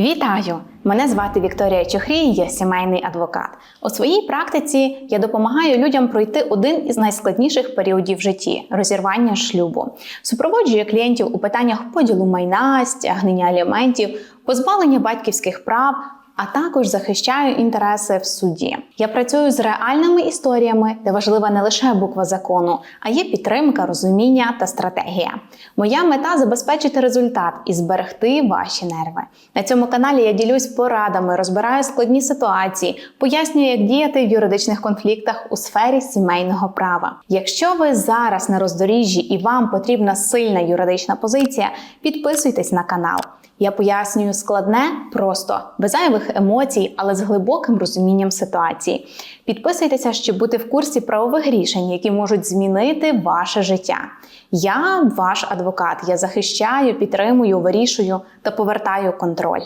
Вітаю! Мене звати Вікторія Чохрій, я сімейний адвокат. У своїй практиці я допомагаю людям пройти один із найскладніших періодів в житті розірвання шлюбу. Супроводжую клієнтів у питаннях поділу майна, стягнення аліментів, позбавлення батьківських прав. А також захищаю інтереси в суді. Я працюю з реальними історіями, де важлива не лише буква закону, а є підтримка, розуміння та стратегія. Моя мета забезпечити результат і зберегти ваші нерви. На цьому каналі я ділюсь порадами, розбираю складні ситуації, пояснюю, як діяти в юридичних конфліктах у сфері сімейного права. Якщо ви зараз на роздоріжжі і вам потрібна сильна юридична позиція, підписуйтесь на канал. Я пояснюю складне просто без зайвих емоцій, але з глибоким розумінням ситуації. Підписуйтеся, щоб бути в курсі правових рішень, які можуть змінити ваше життя. Я ваш адвокат. Я захищаю, підтримую, вирішую та повертаю контроль.